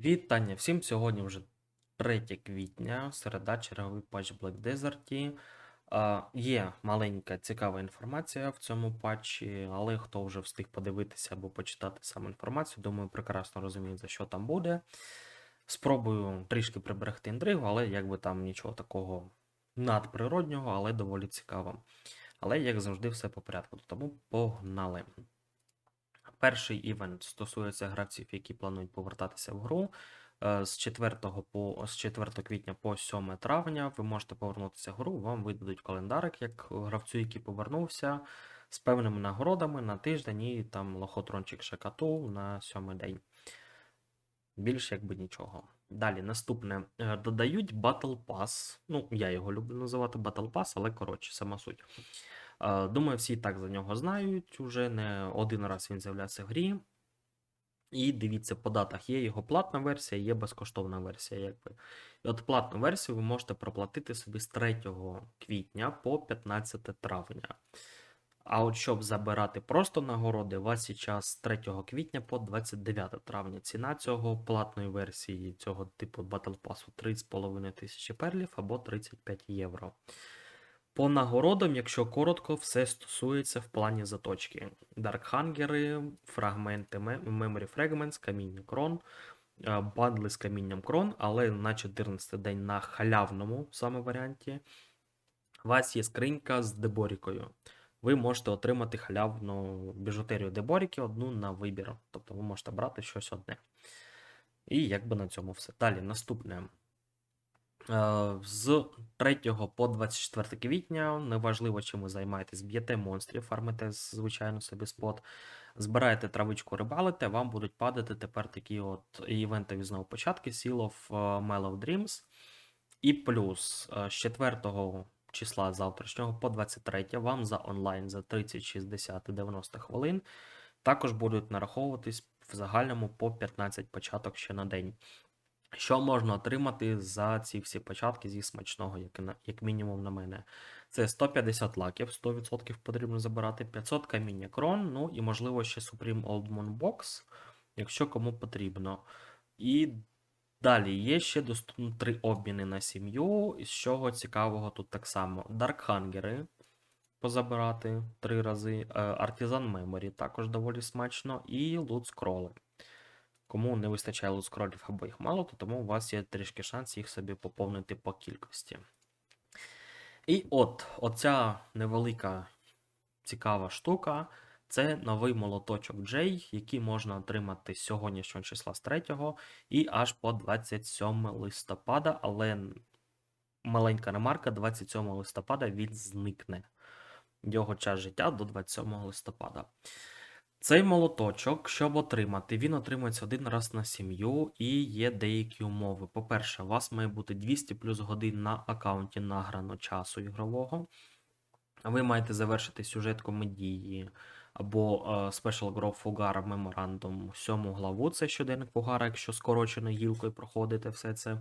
Вітання всім! Сьогодні вже 3 квітня, середа, черговий патч Black Desert. Є маленька цікава інформація в цьому патчі, але хто вже встиг подивитися або почитати саме інформацію, думаю, прекрасно розуміє, за що там буде. Спробую трішки приберегти інтригу, але якби там нічого такого надприроднього, але доволі цікаво. Але, як завжди, все по порядку. Тому погнали. Перший івент стосується гравців, які планують повертатися в гру. Е, З 4, по, з 4 квітня по 7 травня ви можете повернутися в гру, вам видадуть календарик як гравцю, який повернувся, з певними нагородами на тиждень і там лохотрончик шакату на 7 день. Більш якби нічого. Далі, наступне. Е, Додають Battle Pass. Ну, я його люблю називати Battle Pass, але коротше, сама суть. Е, Думаю, всі так за нього знають. Уже не один раз він з'являвся в грі. І дивіться, по датах є його платна версія, є безкоштовна версія. Якби. І от платну версію ви можете проплатити собі з 3 квітня по 15 травня. А от щоб забирати просто нагороди, у вас час з 3 квітня по 29 травня. Ціна цього платної версії, цього типу Battle Pass 3,5 тисячі перлів або 35 євро. По нагородам, якщо коротко, все стосується в плані заточки. Даркхангери, фрагменти Memory Fragments, каміння крон, бандли з камінням крон, але на 14 день на халявному саме варіанті. У вас є скринька з деборікою. Ви можете отримати халявну біжутерію деборіки одну на вибір. Тобто ви можете брати щось одне. І якби на цьому все. Далі, наступне. Е, З 3 по 24 квітня, неважливо, чим ви займаєтесь, б'єте монстрів, фармите, звичайно, собі спот, збираєте травичку, рибалите, вам будуть падати тепер такі от івентові знову початки Seal of е, Mellow Dreams. І плюс е, з 4 числа завтрашнього по 23 вам за онлайн за 30, 60 90 хвилин також будуть нараховуватись в загальному по 15 початок ще на день. Що можна отримати за ці всі початки зі смачного, як, як мінімум на мене? Це 150 лаків, 100% потрібно забирати, 500 каміння крон, ну і можливо ще Supreme Old Moon Box, якщо кому потрібно. І далі є ще доступно три обміни на сім'ю. З чого цікавого тут так само. Даркхангери позабирати три рази, е, Artisan Memory також доволі смачно, і Loot скроли. Кому не вистачає скролів або їх мало, то тому у вас є трішки шанс їх собі поповнити по кількості. І от, оця невелика цікава штука це новий молоточок J, який можна отримати з сьогоднішнього числа з 3 і аж по 27 листопада, але маленька ремарка, 27 листопада він зникне. Його час життя до 27 листопада. Цей молоточок, щоб отримати, він отримується один раз на сім'ю і є деякі умови. По-перше, у вас має бути 200 плюс годин на аккаунті награно часу ігрового. Ви маєте завершити сюжет комедії або е, Special Growth Фугара Memorandum 7 главу. Це щоденник Фугара, якщо скороченою гілкою проходите все це е,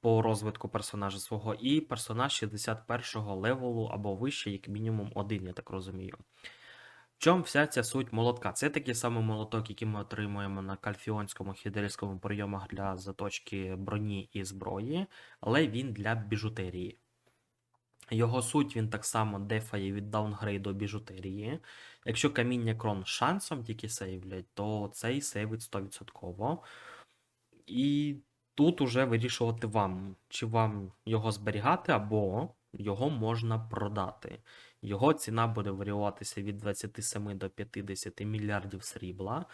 по розвитку персонажа свого. І персонаж 61 го левелу або вище, як мінімум один, я так розумію. В чому вся ця суть молотка? Це такий самий молоток, який ми отримуємо на кальфіонському хідерському прийомах для заточки броні і зброї, але він для біжутерії. Його суть він так само дефає від даунгрейду біжутерії. Якщо каміння крон шансом тільки сейвлять, то цей сейвить 100%. І тут уже вирішувати вам, чи вам його зберігати, або його можна продати. Його ціна буде варіюватися від 27 до 50 мільярдів срібла.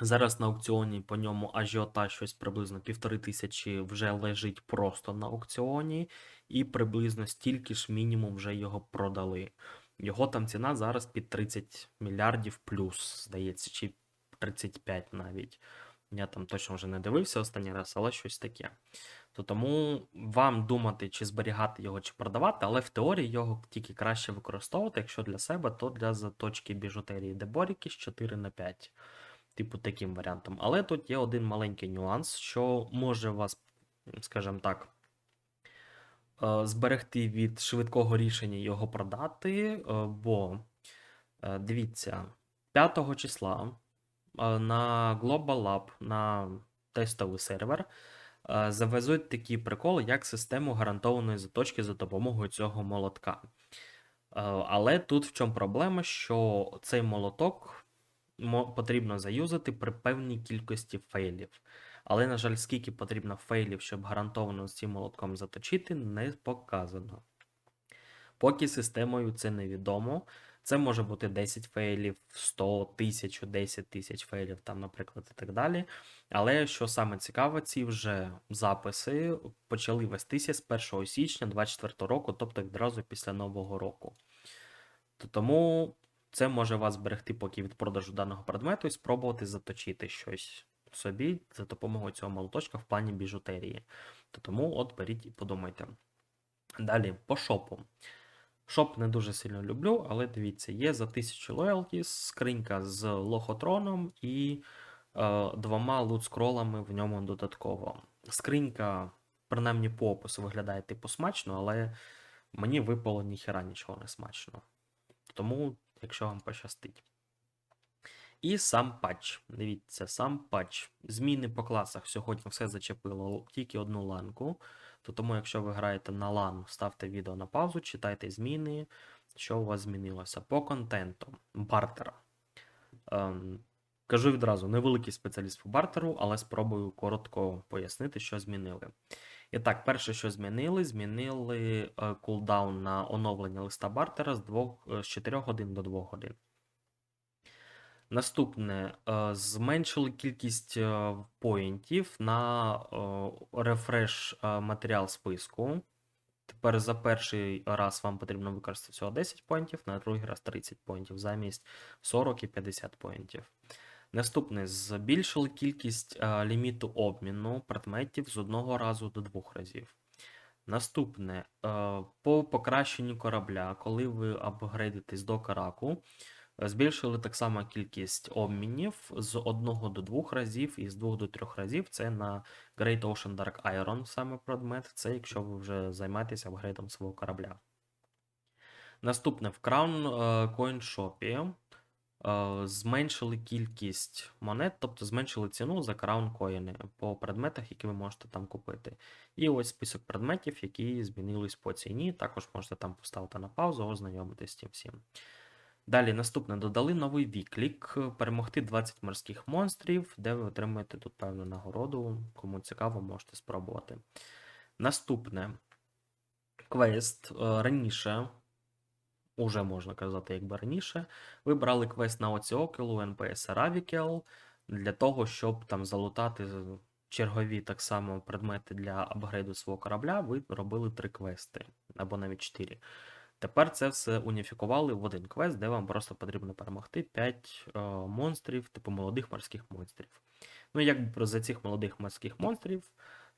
Зараз на аукціоні по ньому ажіотаж щось приблизно півтори тисячі вже лежить просто на аукціоні, і приблизно стільки ж мінімум вже його продали. Його там ціна зараз під 30 мільярдів плюс, здається, чи 35 навіть. Я там точно вже не дивився останній раз, але щось таке. То тому вам думати, чи зберігати його, чи продавати, але в теорії його тільки краще використовувати, якщо для себе, то для заточки біжутерії деборіки з 4 на 5. Типу таким варіантом. Але тут є один маленький нюанс, що може вас, скажімо так, е, зберегти від швидкого рішення його продати. е, Бо, е, дивіться, 5 числа на Global Lab, на тестовий сервер, е, завезуть такі приколи, як систему гарантованої заточки за допомогою цього молотка. Е, Але тут в чому проблема, що цей молоток потрібно заюзати при певній кількості фейлів. Але, на жаль, скільки потрібно фейлів, щоб гарантовано з цим молотком заточити, не показано. Поки системою це невідомо. Це може бути 10 фейлів, 100, 1000, 10 тисяч фейлів, там, наприклад, і так далі. Але що саме цікаво, ці вже записи почали вестися з 1 січня 2024 року, тобто відразу після Нового року. Тому це може вас зберегти поки від продажу даного предмету і спробувати заточити щось собі за допомогою цього молоточка в плані біжутерії. То Тому от беріть і подумайте. Далі, по шопу. Шоп не дуже сильно люблю, але дивіться, є за 1000 лоялті скринька з лохотроном і е, двома лут-скролами в ньому додатково. Скринька, принаймні по опису, виглядає типу смачно, але мені випало ніхера нічого не смачно. Тому, якщо вам пощастить. І сам патч. Дивіться, сам патч. Зміни по класах сьогодні все зачепило тільки одну ланку. То тому, якщо ви граєте на LAN, ставте відео на паузу, читайте зміни, що у вас змінилося. По контенту, бартера. Ем, кажу відразу, невеликий спеціаліст по бартеру, але спробую коротко пояснити, що змінили. І так, перше, що змінили, змінили е, кулдаун на оновлення листа бартера з, 2, з 4 годин до 2 годин. Наступне, е, зменшили кількість е, поінтів на е, рефреш матеріал списку. Тепер за перший раз вам потрібно використати всього 10 поінтів, на другий раз 30 поінтів, замість 40 і 50 поінтів. Наступне, збільшили кількість ліміту обміну предметів з одного разу до двох разів. Наступне, по покращенню корабля, коли ви апгрейдитесь до караку, Збільшили так само кількість обмінів з 1 до 2 разів і з 2 до 3 разів. Це на Great Ocean Dark Iron саме предмет. Це якщо ви вже займаєтеся апгрейдом свого корабля. Наступне в Crown е, Coin Shop е, зменшили кількість монет, тобто зменшили ціну за Crown Coin по предметах, які ви можете там купити. І ось список предметів, які змінились по ціні. Також можете там поставити на паузу, ознайомитись з цим всім. Далі, наступне, додали новий віклік, перемогти 20 морських монстрів, де ви отримаєте тут певну нагороду. Кому цікаво, можете спробувати. Наступне квест. Е, Раніше, уже можна казати, якби раніше, ви брали квест на Оціокелу, НПС Равікел для того, щоб там залутати чергові так само предмети для апгрейду свого корабля. Ви робили три квести або навіть чотири. Тепер це все уніфікували в один квест, де вам просто потрібно перемогти 5 е, монстрів, типу молодих морських монстрів. Ну, якби за цих молодих морських монстрів,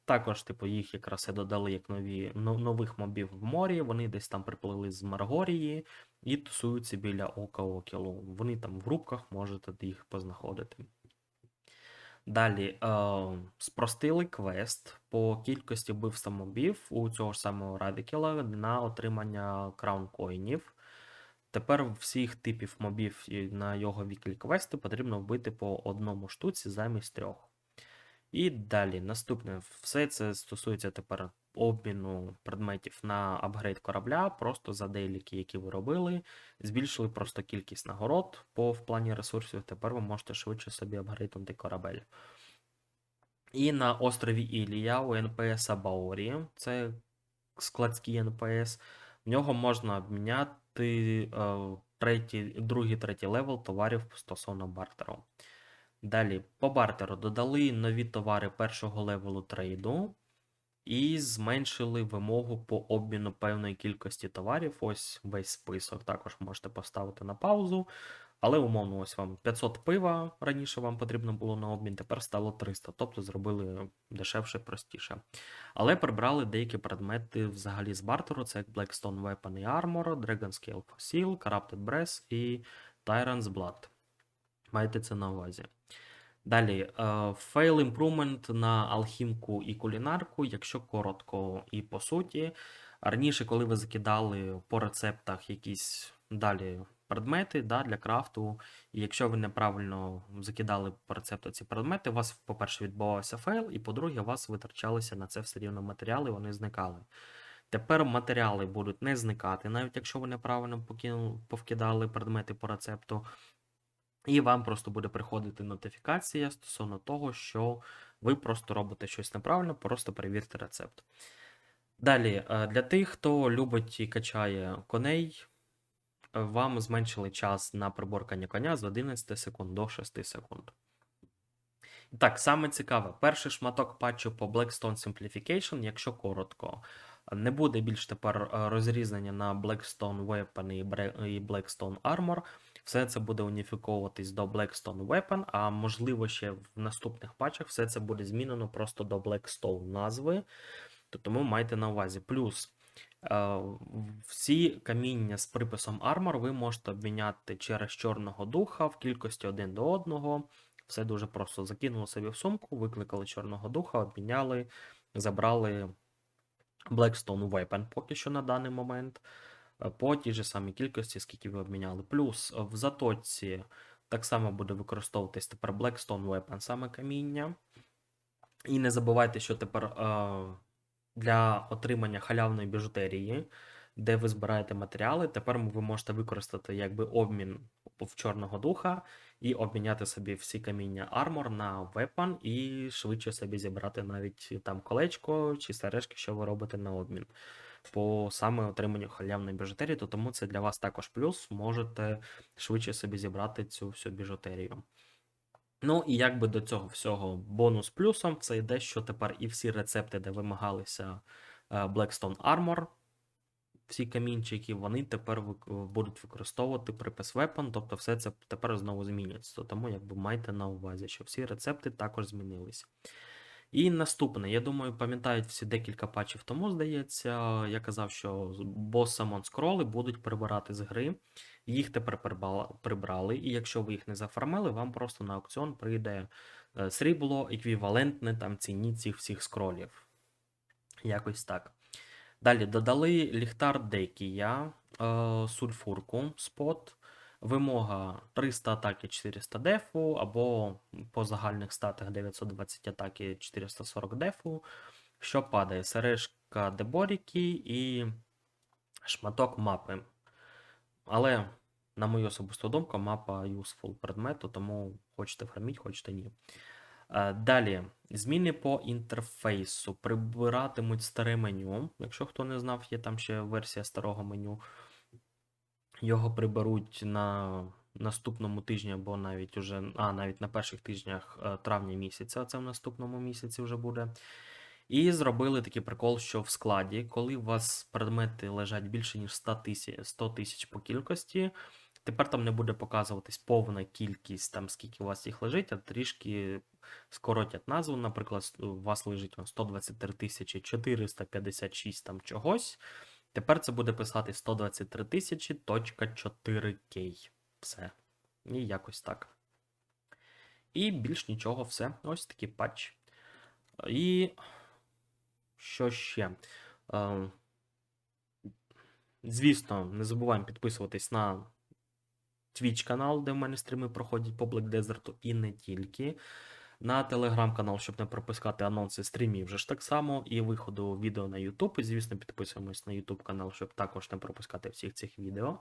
також, типу, їх якраз і додали як нові, нових мобів в морі. Вони десь там приплили з Маргорії і тусуються біля Ока Окілу. Вони там в групках можете їх познаходити. Далі е, спростили квест по кількості вбивства мобів у цього ж самого Радикіла на отримання краун-коїнів. Тепер всіх типів мобів на його віклі квести потрібно вбити по одному штуці замість трьох. І далі, наступне, все це стосується тепер обміну предметів на апгрейд корабля, просто за дейліки, які ви робили. Збільшили просто кількість нагород по в плані ресурсів. Тепер ви можете швидше собі апгрейднути корабель. І на острові Ілія у НПС Баорі, це складський НПС, в нього можна обміняти е, третій, другий, третій левел товарів стосовно бартеру. Далі, по бартеру додали нові товари першого левелу трейду і зменшили вимогу по обміну певної кількості товарів. Ось весь список. Також можете поставити на паузу. Але умовно, ось вам 500 пива раніше вам потрібно було на обмін, тепер стало 300, тобто зробили дешевше, простіше. Але прибрали деякі предмети взагалі з бартеру, це як Blackstone Weapon і Armor, Dragon Scale Fossil, Corrupted Breath і Tyrant's Blood. Майте це на увазі. Далі, Fail Improvement на алхімку і кулінарку, якщо коротко і по суті. Раніше, коли ви закидали по рецептах якісь далі предмети да, для крафту. І якщо ви неправильно закидали по рецепту ці предмети, у вас, по-перше, відбувався фейл, і по-друге, у вас витрачалися на це все рівно матеріали, вони зникали. Тепер матеріали будуть не зникати, навіть якщо ви неправильно повкидали предмети по рецепту. І вам просто буде приходити нотифікація стосовно того, що ви просто робите щось неправильно, просто перевірте рецепт. Далі, е, для тих, хто любить і качає коней, е, вам зменшили час на приборкання коня з 11 секунд до 6 секунд. Так, саме цікаве, перший шматок патчу по Blackstone Simplification, якщо коротко, не буде більш тепер е, розрізнення на Blackstone Weapon і Blackstone Armor. Все це буде уніфіковуватись до Blackstone Weapon, а можливо ще в наступних патчах все це буде змінено просто до Blackstone назви. То тому майте на увазі. Плюс е, всі каміння з приписом Armor ви можете обміняти через Чорного духа в кількості один до одного. Все дуже просто. Закинули собі в сумку, викликали Чорного духа, обміняли, забрали Blackstone Weapon поки що на даний момент. Е, По тій же самій кількості, скільки ви обміняли. Плюс е, в заточці так само буде використовуватись тепер Blackstone Weapon, саме каміння. І не забувайте, що тепер е, для отримання халявної біжутерії, де ви збираєте матеріали, тепер ви можете використати якби обмін в чорного духа і обміняти собі всі каміння армор на вепан і швидше собі зібрати навіть там колечко чи сережки, що ви робите на обмін. По саме отриманню халявної біжутерії, то тому це для вас також плюс. Можете швидше собі зібрати цю всю біжутерію. Ну і якби до цього всього бонус плюсом це йде, що тепер і всі рецепти, де вимагалися е, Blackstone Armor, всі камінчики, вони тепер будуть використовувати припис Weapon, тобто все це тепер знову змінюється. То Тому якби майте на увазі, що всі рецепти також змінились. І наступне, я думаю, пам'ятають всі декілька патчів тому, здається. Я казав, що бос Самон скроли будуть прибирати з гри. Їх тепер прибрали, і якщо ви їх не зафармили, вам просто на аукціон прийде е, срібло еквівалентне там ціні цих всіх скролів. Якось так. Далі додали ліхтар Декія, е, сульфурку спот. Вимога 300 атаки 400 дефу, або по загальних статах 920 атаки 440 дефу. Що падає? Сережка Деборіки і шматок мапи. Але, на мою особисту думку, мапа useful предмету, тому хочете фарміть, хочете ні. Е, Далі, зміни по інтерфейсу. Прибиратимуть старе меню. Якщо хто не знав, є там ще версія старого меню. Його приберуть на наступному тижні, або навіть уже, а, навіть на перших тижнях е, травня місяця, це в наступному місяці вже буде. І зробили такий прикол, що в складі, коли у вас предмети лежать більше, ніж 100 тисяч, 100 тисяч по кількості, тепер там не буде показуватись повна кількість, там скільки у вас їх лежить, а трішки скоротять назву. Наприклад, у вас лежить он 123 тисячі 456 там чогось. Тепер це буде писати 123 тисячі точка 4К. Все. І якось так. І більш нічого, все. Ось такий патч. І що ще? Е, Звісно, не забуваємо підписуватись на Twitch канал, де в мене стріми проходять по Black Desert і не тільки. На телеграм-канал, щоб не пропускати анонси стрімів, вже ж так само, і виходу відео на YouTube. І, звісно, підписуємось на YouTube канал, щоб також не пропускати всіх цих відео.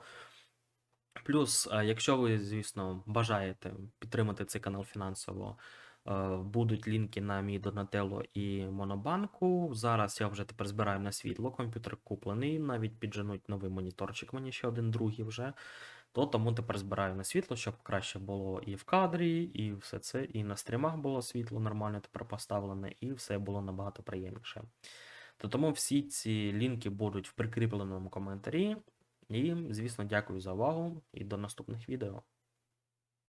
Плюс, е, якщо ви, звісно, бажаєте підтримати цей канал фінансово, е, будуть лінки на мій Донателло і Монобанку. Зараз я вже тепер збираю на світло, комп'ютер куплений, навіть підженуть новий моніторчик, мені ще один другий вже. То тому тепер збираю на світло, щоб краще було і в кадрі, і все це, і на стрімах було світло нормально тепер поставлене, і все було набагато приємніше. То тому всі ці лінки будуть в прикріпленому коментарі. І, звісно, дякую за увагу і до наступних відео.